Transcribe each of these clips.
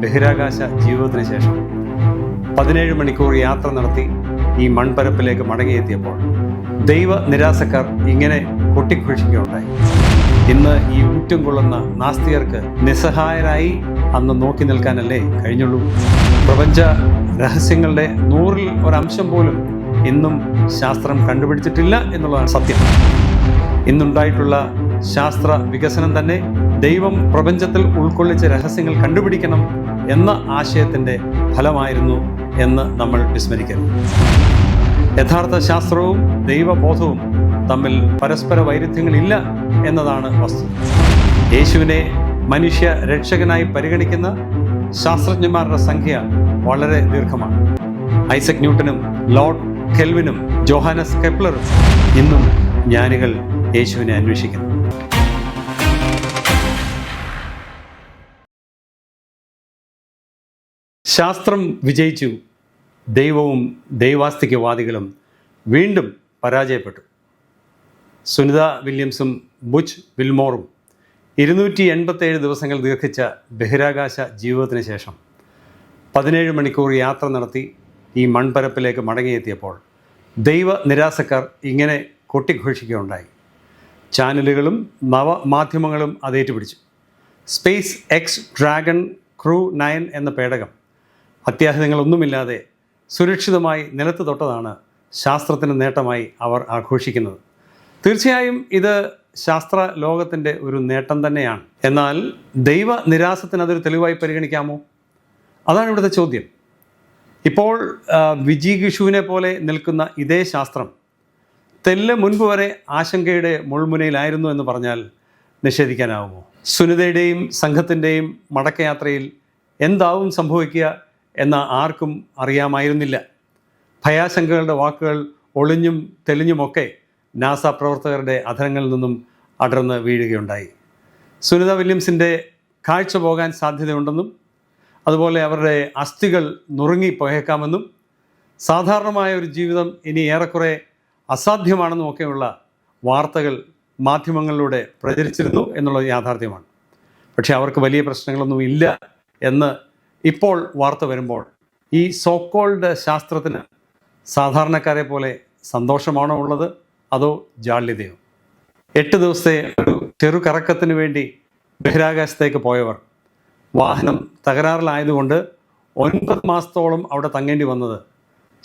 ബഹിരാകാശ ജീവിതത്തിന് ശേഷം പതിനേഴ് മണിക്കൂർ യാത്ര നടത്തി ഈ മൺപരപ്പിലേക്ക് മടങ്ങിയെത്തിയപ്പോൾ ദൈവ നിരാസക്കാർ ഇങ്ങനെ കൊട്ടിഘോഷിക്കുകയുണ്ടായി ഇന്ന് ഈ ഊറ്റം കൊള്ളുന്ന നാസ്തികർക്ക് നിസ്സഹായരായി അന്ന് നോക്കി നിൽക്കാനല്ലേ കഴിഞ്ഞുള്ളൂ. പ്രപഞ്ച രഹസ്യങ്ങളുടെ നൂറിൽ ഒരംശം പോലും ഇന്നും ശാസ്ത്രം കണ്ടുപിടിച്ചിട്ടില്ല എന്നുള്ളതാണ് സത്യം. ഇന്നുണ്ടായിട്ടുള്ള ശാസ്ത്ര വികസനം തന്നെ ദൈവം പ്രപഞ്ചത്തിൽ ഉൾക്കൊള്ളിച്ച രഹസ്യങ്ങൾ കണ്ടുപിടിക്കണം എന്ന ആശയത്തിന്റെ ഫലമായിരുന്നു എന്ന് നമ്മൾ വിസ്മരിക്കരുത്. യഥാർത്ഥ ശാസ്ത്രവും ദൈവബോധവും തമ്മിൽ പരസ്പര വൈരുദ്ധ്യങ്ങളില്ല എന്നതാണ് വസ്തു യേശുവിനെ മനുഷ്യ രക്ഷകനായി പരിഗണിക്കുന്ന ശാസ്ത്രജ്ഞന്മാരുടെ സംഖ്യ വളരെ ദീർഘമാണ്. ഐസക് ന്യൂട്ടനും ലോർഡ് കെൽവിനും ജോഹാനസ് കെപ്ലറും ഇന്നും ജ്ഞാനികൾ യേശുവിനെ അന്വേഷിക്കുന്നു. ശാസ്ത്രം വിജയിച്ചു. ദൈവവും ദൈവാസ്തികവാദികളും വീണ്ടും പരാജയപ്പെട്ടു. സുനിത വില്യംസും ബുച്ച് വിൽമോറും ഇരുന്നൂറ്റി എൺപത്തേഴ് ദിവസങ്ങൾ ദീർഘിച്ച ബഹിരാകാശ ജീവിതത്തിന് ശേഷം പതിനേഴ് മണിക്കൂർ യാത്ര നടത്തി ഈ മൺപരപ്പിലേക്ക് മടങ്ങിയെത്തിയപ്പോൾ ദൈവ നിരാസക്കാർ ഇങ്ങനെ കൊട്ടിഘോഷിക്കുകയുണ്ടായി. ചാനലുകളും നവമാധ്യമങ്ങളും അതേറ്റുപിടിച്ചു SpaceX dragon crew nine എന്ന പേടകം അത്യാഹിതങ്ങളൊന്നുമില്ലാതെ സുരക്ഷിതമായി നിലത്ത് തൊട്ടതാണ് ശാസ്ത്രത്തിന് നേട്ടമായി അവർ ആഘോഷിക്കുന്നത്. തീർച്ചയായും ഇത് ശാസ്ത്ര ലോകത്തിന്റെ ഒരു നേട്ടം തന്നെയാണ്. എന്നാൽ ദൈവ നിരാസത്തിന് അതൊരു തെളിവായി പരിഗണിക്കാമോ? അതാണ് ഇവിടുത്തെ ചോദ്യം. ഇപ്പോൾ വിജിഗിഷുവിനെ വിജി ഗിഷുവിനെ പോലെ നിൽക്കുന്ന ഇതേ ശാസ്ത്രം തെല്ല് മുൻപ് വരെ ആശങ്കയുടെ മുൾമുനയിലായിരുന്നു എന്ന് പറഞ്ഞാൽ നിഷേധിക്കാനാവുമോ? സുനിതയുടെയും സംഘത്തിന്റെയും മടക്കയാത്രയിൽ എന്താവും സംഭവിക്കുക എന്ന ആർക്കും അറിയാമായിരുന്നില്ല. ഭയാശങ്കകളുടെ വാക്കുകൾ ഒളിഞ്ഞും തെളിഞ്ഞുമൊക്കെ നാസ പ്രവർത്തകരുടെ അധരങ്ങളിൽ നിന്നും അടർന്ന് വീഴുകയുണ്ടായി. സുനിത വില്യംസിന്റെ കാഴ്ച പോകാൻ സാധ്യതയുണ്ടെന്നും അതുപോലെ അവരുടെ അസ്ഥികൾ നുറുങ്ങി പോയേക്കാമെന്നും സാധാരണമായ ഒരു ജീവിതം ഇനി ഏറെക്കുറെ അസാധ്യമാണെന്നും ഒക്കെയുള്ള വാർത്തകൾ മാധ്യമങ്ങളിലൂടെ പ്രചരിച്ചിരുന്നു എന്നുള്ളത് യാഥാർത്ഥ്യമാണ്. പക്ഷേ അവർക്ക് വലിയ പ്രശ്നങ്ങളൊന്നും ഇല്ല എന്ന് ഇപ്പോൾ വാർത്ത വരുമ്പോൾ ഈ സോക്കോൾഡ് ശാസ്ത്രത്തിന് സാധാരണക്കാരെ പോലെ സന്തോഷമാണോ ഉള്ളത്? അതോ ജാള്യതയോ? എട്ട് ദിവസത്തെ ഒരു ചെറുകറക്കത്തിന് വേണ്ടി ബഹിരാകാശത്തേക്ക് പോയവർ. വാഹനം തകരാറിലായതുകൊണ്ട് ഒൻപത് മാസത്തോളം അവിടെ തങ്ങേണ്ടി വന്നത്.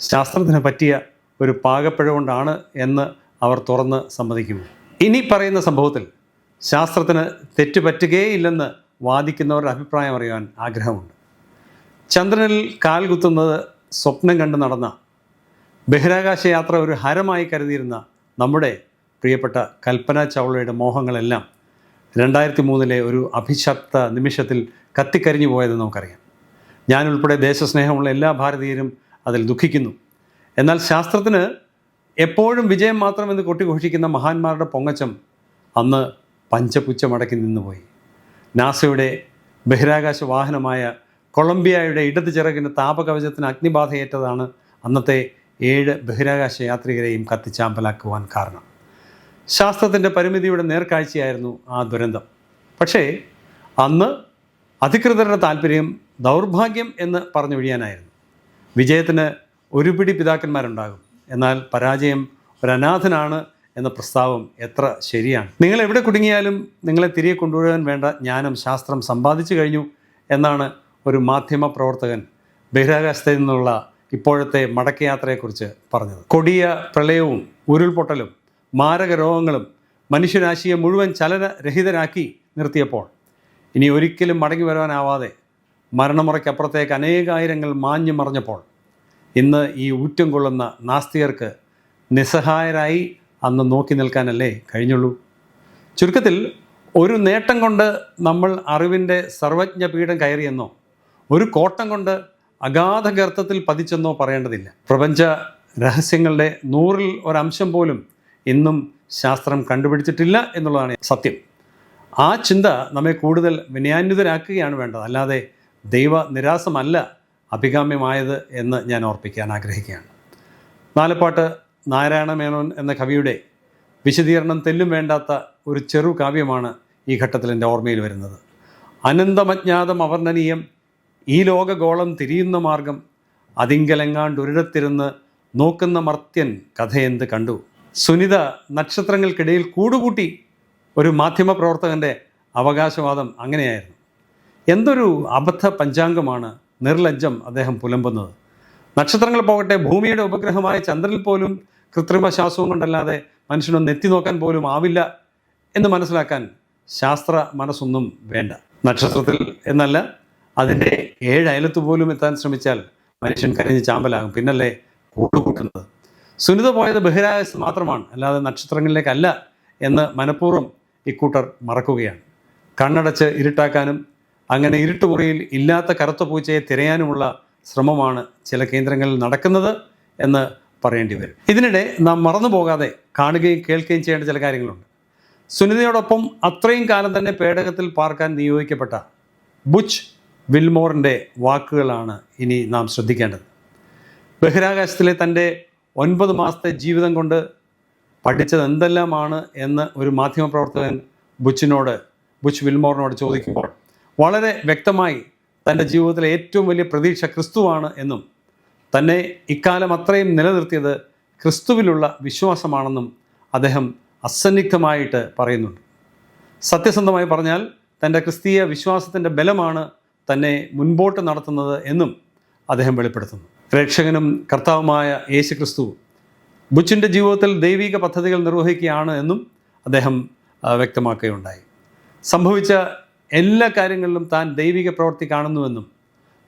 ശാസ്ത്രത്തിന് പറ്റിയ ഒരു പാകപ്പിഴ കൊണ്ടാണ് എന്ന് അവർ തുറന്ന് സമ്മതിക്കുന്നു. ഇനി പറയുന്ന സംഭവത്തിൽ ശാസ്ത്രത്തിന് തെറ്റുപറ്റുകയേ ഇല്ലെന്ന് വാദിക്കുന്നവരുടെ അഭിപ്രായം അറിയാൻ ആഗ്രഹമുണ്ട്. ചന്ദ്രനിൽ കാൽ കുത്തുന്നത് സ്വപ്നം കണ്ട് നടന്ന ബഹിരാകാശ യാത്ര ഒരു ഹരമായി കരുതിയിരുന്ന നമ്മുടെ പ്രിയപ്പെട്ട കൽപ്പന ചൗളയുടെ മോഹങ്ങളെല്ലാം രണ്ടായിരത്തി മൂന്നിലെ ഒരു അഭിശപ്ത നിമിഷത്തിൽ കത്തിക്കരിഞ്ഞു പോയതെന്ന് നമുക്കറിയാം. ഞാനുൾപ്പെടെ ദേശസ്നേഹമുള്ള എല്ലാ ഭാരതീയരും അതിൽ ദുഃഖിക്കുന്നു. എന്നാൽ ശാസ്ത്രത്തിന് എപ്പോഴും വിജയം മാത്രമെന്ന് കൊട്ടിഘോഷിക്കുന്ന മഹാന്മാരുടെ പൊങ്ങച്ചം അന്ന് പഞ്ചപുച്ചമടക്കി നിന്നുപോയി. നാസയുടെ ബഹിരാകാശ വാഹനമായ കൊളംബിയയുടെ ഇടത് ചിറകിന് താപകവചത്തിന് അഗ്നിബാധയേറ്റതാണ് അന്നത്തെ ഏഴ് ബഹിരാകാശ യാത്രികരെയും കത്തിച്ചാമ്പലാക്കുവാൻ കാരണം. ശാസ്ത്രത്തിന്റെ പരിമിതിയുടെ നേർക്കാഴ്ചയായിരുന്നു ആ ദുരന്തം. പക്ഷേ അന്ന് അധികൃതരുടെ താല്പര്യം ദൗർഭാഗ്യം എന്ന് പറഞ്ഞു ഒഴിയാനായിരുന്നു വിജയത്തിന് ഒരു പിടി പിതാക്കന്മാരുണ്ടാകും. എന്നാൽ പരാജയം ഒരു അനാഥനാണ് എന്ന പ്രസ്താവം എത്ര ശരിയാണ്? നിങ്ങൾ എവിടെ കുടുങ്ങിയാലും നിങ്ങളെ തിരികെ കൊണ്ടുവരാൻ വേണ്ട ജ്ഞാനം ശാസ്ത്രം സമ്പാദിച്ചു കഴിഞ്ഞു എന്നാണ് ഒരു മാധ്യമ പ്രവർത്തകൻ ബഹിരാകാശത്തിൽ നിന്നുള്ള ഇപ്പോഴത്തെ മടക്കയാത്രയെക്കുറിച്ച് പറഞ്ഞത്. കൊടിയ പ്രളയവും ഉരുൾപൊട്ടലും മാരക രോഗങ്ങളും മനുഷ്യരാശിയെ മുഴുവൻ ചലനരഹിതരാക്കി നിർത്തിയപ്പോൾ ഇനി ഒരിക്കലും മടങ്ങി വരാനാവാതെ മരണമുറയ്ക്കപ്പുറത്തേക്ക് അനേകായിരങ്ങൾ മാഞ്ഞു മറിഞ്ഞപ്പോൾ ഇന്ന് ഈ ഊറ്റം കൊള്ളുന്ന നാസ്തികർക്ക് നിസ്സഹായരായി അന്ന് നോക്കി നിൽക്കാനല്ലേ കഴിഞ്ഞുള്ളൂ? ചുരുക്കത്തിൽ ഒരു നേട്ടം കൊണ്ട് നമ്മൾ അറിവിന്റെ സർവജ്ഞ പീഠം കയറിയെന്നോ ഒരു കോട്ടം കൊണ്ട് അഗാധ ഗർത്തത്തിൽ പതിച്ചെന്നോ പറയേണ്ടതില്ല. പ്രപഞ്ച രഹസ്യങ്ങളുടെ നൂറിൽ ഒരംശം പോലും ഇന്നും ശാസ്ത്രം കണ്ടുപിടിച്ചിട്ടില്ല എന്നുള്ളതാണ് സത്യം. ആ ചിന്ത നമ്മെ കൂടുതൽ വിനയാന്വിതരാക്കുകയാണ് വേണ്ടത്. അല്ലാതെ ദൈവ നിരാസമല്ല അഭികാമ്യമായത് എന്ന് ഞാൻ ഓർപ്പിക്കാൻ ആഗ്രഹിക്കുകയാണ്. നാലപ്പാട്ട് നാരായണ മേനോൻ എന്ന കവിയുടെ വിശദീകരണം തെല്ലും വേണ്ടാത്ത ഒരു ചെറു കാവ്യമാണ് ഈ ഘട്ടത്തിൽ എന്റെ ഓർമ്മയിൽ വരുന്നത്. അനന്തമജ്ഞാതം അവർണനീയം ഈ ലോകഗോളം തിരിയുന്ന മാർഗം അതിങ്കലെങ്ങാണ്ടൊരിടത്തിരുന്ന് നോക്കുന്ന മർത്യൻ കഥയെന്ത് കണ്ടു? സുനിത നക്ഷത്രങ്ങൾക്കിടയിൽ കൂടുകൂട്ടി ഒരു മാധ്യമപ്രവർത്തകന്റെ അവകാശവാദം അങ്ങനെയായിരുന്നു. എന്തൊരു അബദ്ധ പഞ്ചാംഗമാണ് നിർലജ്ജം അദ്ദേഹം പുലമ്പുന്നത്. നക്ഷത്രങ്ങൾ പോകട്ടെ ഭൂമിയുടെ ഉപഗ്രഹമായ ചന്ദ്രനിൽ പോലും കൃത്രിമ ശ്വാസവും കൊണ്ടല്ലാതെ മനുഷ്യനൊന്ന് എത്തി നോക്കാൻ പോലും ആവില്ല എന്ന് മനസ്സിലാക്കാൻ ശാസ്ത്ര മനസ്സൊന്നും വേണ്ട. നക്ഷത്രത്തിൽ എന്നല്ല അതിന്റെ ഏഴ് അയലത്ത് പോലും എത്താൻ ശ്രമിച്ചാൽ മനുഷ്യൻ കരഞ്ഞ് ചാമ്പലാകും. പിന്നല്ലേ കൂട്ടുകൂട്ടുന്നത് സുനിത പോയത് ബഹിരാകാശത്ത് മാത്രമാണ് അല്ലാതെ നക്ഷത്രങ്ങളിലേക്കല്ല എന്ന് മനഃപൂർവം ഇക്കൂട്ടർ മറക്കുകയാണ്. കണ്ണടച്ച് ഇരുട്ടാക്കാനും അങ്ങനെ ഇരുട്ടുമുറിയിൽ ഇല്ലാത്ത കറുത്ത പൂച്ചയെ തിരയാനുമുള്ള ശ്രമമാണ് ചില കേന്ദ്രങ്ങളിൽ നടക്കുന്നത് എന്ന് പറയേണ്ടി വരും. ഇതിനിടെ നാം മറന്നു പോകാതെ കാണുകയും കേൾക്കുകയും ചെയ്യേണ്ട ചില കാര്യങ്ങളുണ്ട്. സുനിതയോടൊപ്പം അത്രയും കാലം തന്നെ പേടകത്തിൽ പാർക്കാൻ നിയോഗിക്കപ്പെട്ട ബുച്ച് വിൽമോറിന്റെ വാക്കുകളാണ് ഇനി നാം ശ്രദ്ധിക്കേണ്ടത്. ബഹിരാകാശത്തിലെ തന്റെ ഒൻപത് മാസത്തെ ജീവിതം കൊണ്ട് പഠിച്ചത് എന്തെല്ലാമാണ് എന്ന് ഒരു മാധ്യമപ്രവർത്തകൻ ബുച്ചിനോട് ബുച്ച് വിൽമോറിനോട് ചോദിക്കുമ്പോൾ വളരെ വ്യക്തമായി തന്റെ ജീവിതത്തിലെ ഏറ്റവും വലിയ പ്രതീക്ഷ ക്രിസ്തുവാണ് എന്നും തന്നെ ഇക്കാലം അത്രയും നിലനിർത്തിയത് ക്രിസ്തുവിലുള്ള വിശ്വാസമാണെന്നും അദ്ദേഹം അസന്നിഗ്ധമായിട്ട് പറയുന്നുണ്ട്. സത്യസന്ധമായി പറഞ്ഞാൽ തന്റെ ക്രിസ്തീയ വിശ്വാസത്തിന്റെ ബലമാണ് തന്നെ മുൻപോട്ട് നടത്തുന്നത് എന്നും അദ്ദേഹം വെളിപ്പെടുത്തുന്നു. രക്ഷകനും കർത്താവുമായ യേശു ക്രിസ്തു ബുച്ചിന്റെ ജീവിതത്തിൽ ദൈവിക പദ്ധതികൾ നിർവഹിക്കുകയാണ് എന്നും അദ്ദേഹം വ്യക്തമാക്കുകയുണ്ടായി. സംഭവിച്ച എല്ലാ കാര്യങ്ങളിലും താൻ ദൈവിക പ്രവൃത്തി കാണുന്നുവെന്നും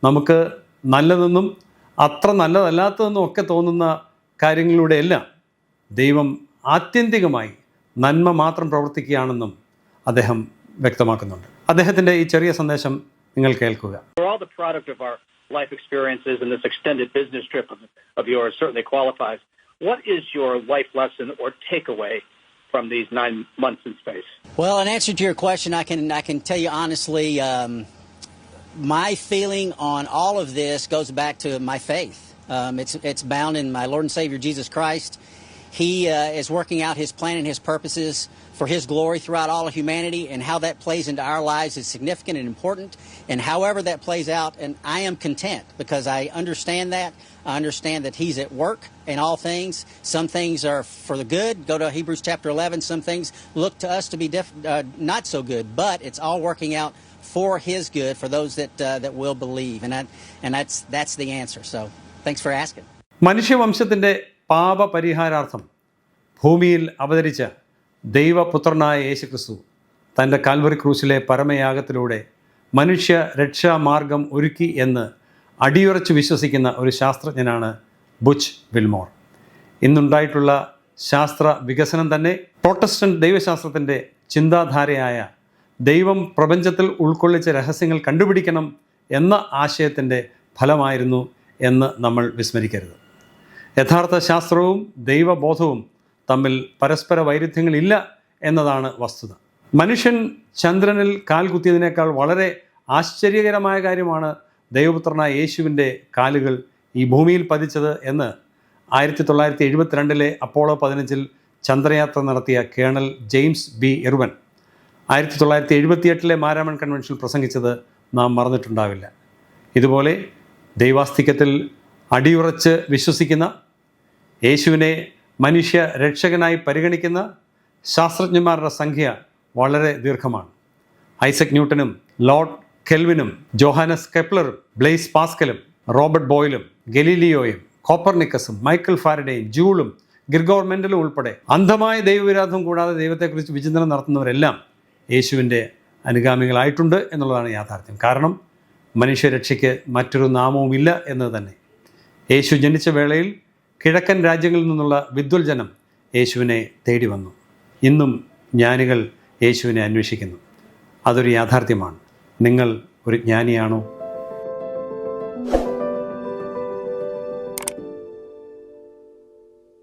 നമുക്ക് നല്ലതെന്നും അത്ര നല്ലതല്ലാത്തതെന്നും ഒക്കെ തോന്നുന്ന കാര്യങ്ങളിലൂടെയെല്ലാം ദൈവം ആത്യന്തികമായി നന്മ മാത്രം പ്രവർത്തിക്കുകയാണെന്നും അദ്ദേഹം വ്യക്തമാക്കുന്നുണ്ട്. അദ്ദേഹത്തിന്റെ ഈ ചെറിയ സന്ദേശം നിങ്ങൾ കേൾക്കുക For all the product of our life experiences and this extended business trip of, of yours certainly qualifies. What is your life lesson or takeaway from these nine months in space? Well, in answer to your question, I can I can tell you honestly, um, my feeling on all of this goes back to my faith. Um, it's it's bound in my Lord and Savior Jesus Christ. He uh, is working out His plan and His purposes for His glory throughout all of humanity, and how that plays into our lives is significant and important. And however that plays out, and I am content because I understand that. I understand that He's at work in all things. Some things are for the good. Go to Hebrews chapter 11. Some things look to us to be diff- uh, not so good, but it's all working out for His good for those that uh, that will believe, and that, and that's that's the answer. So, thanks for asking. മനുഷ്യവംശത്തിൻ്റെ പാപപരിഹാരാർത്ഥം ഭൂമിയിൽ അവതരിച്ച ദൈവപുത്രനായ യേശുക്രിസ്തു തന്റെ Calvary ക്രൂശിലെ പരമയാഗത്തിലൂടെ മനുഷ്യ രക്ഷാമാർഗം ഒരുക്കി എന്ന് അടിയുറച്ച് വിശ്വസിക്കുന്ന ഒരു ശാസ്ത്രജ്ഞനാണ് ബുച്ച് വിൽമോർ. ഇന്നുണ്ടായിട്ടുള്ള ശാസ്ത്ര വികസനം തന്നെ പ്രൊട്ടസ്റ്റന്റ് ദൈവശാസ്ത്രത്തിന്റെ ചിന്താധാരയായ ദൈവം പ്രപഞ്ചത്തിൽ ഉൾക്കൊള്ളിച്ച രഹസ്യങ്ങൾ കണ്ടുപിടിക്കണം എന്ന ആശയത്തിന്റെ ഫലമായിരുന്നു എന്ന് നമ്മൾ വിസ്മരിക്കരുത്. യഥാർത്ഥ ശാസ്ത്രവും ദൈവബോധവും തമ്മിൽ പരസ്പര വൈരുദ്ധ്യങ്ങളില്ല എന്നതാണ് വസ്തുത. മനുഷ്യൻ ചന്ദ്രനിൽ കാൽ കുത്തിയതിനേക്കാൾ വളരെ ആശ്ചര്യകരമായ കാര്യമാണ് ദൈവപുത്രനായ യേശുവിന്റെ കാലുകൾ ഈ ഭൂമിയിൽ പതിച്ചത് എന്ന് ആയിരത്തി തൊള്ളായിരത്തി എഴുപത്തിരണ്ടിലെ അപ്പോളോ പതിനഞ്ചിൽ ചന്ദ്രയാത്ര നടത്തിയ കേണൽ ജെയിംസ് ബി. എറുവൻ ആയിരത്തി തൊള്ളായിരത്തി എഴുപത്തിയെട്ടിലെ മാരാമൺ കൺവെൻഷൻ പ്രസംഗിച്ചത് നാം മറന്നിട്ടുണ്ടാവില്ല. ഇതുപോലെ ദൈവാസ്തിക്യത്തിൽ അടിയുറച്ച് വിശ്വസിക്കുന്ന യേശുവിനെ മനുഷ്യ രക്ഷകനായി പരിഗണിക്കുന്ന ശാസ്ത്രജ്ഞന്മാരുടെ സംഖ്യ വളരെ ദീർഘമാണ്. ഐസക് ന്യൂട്ടനും ലോർഡ് കെൽവിനും ജോഹാനസ് കെപ്ലറും ബ്ലെയ്സ് പാസ്കലും റോബർട്ട് ബോയിലും ഗലീലിയോയും കോപ്പർനിക്കസും മൈക്കിൾ ഫാരഡേയും ജൂളും ഗിർഗോർ ഉൾപ്പെടെ അന്ധമായ ദൈവവിരാധം കൂടാതെ ദൈവത്തെക്കുറിച്ച് വിചിന്തനം നടത്തുന്നവരെല്ലാം യേശുവിന്റെ അനുഗാമികളായിട്ടുണ്ട് എന്നുള്ളതാണ് യാഥാർത്ഥ്യം. കാരണം മനുഷ്യരക്ഷയ്ക്ക് മറ്റൊരു നാമവുമില്ല എന്നത് തന്നെ. യേശു ജനിച്ച വേളയിൽ കിഴക്കൻ രാജ്യങ്ങളിൽ നിന്നുള്ള വിദ്വൽജനം യേശുവിനെ തേടി വന്നു. ഇന്നും ജ്ഞാനികൾ യേശുവിനെ അന്വേഷിക്കുന്നു. അതൊരു യാഥാർത്ഥ്യമാണ്. നിങ്ങൾ ഒരു ജ്ഞാനിയാണോ?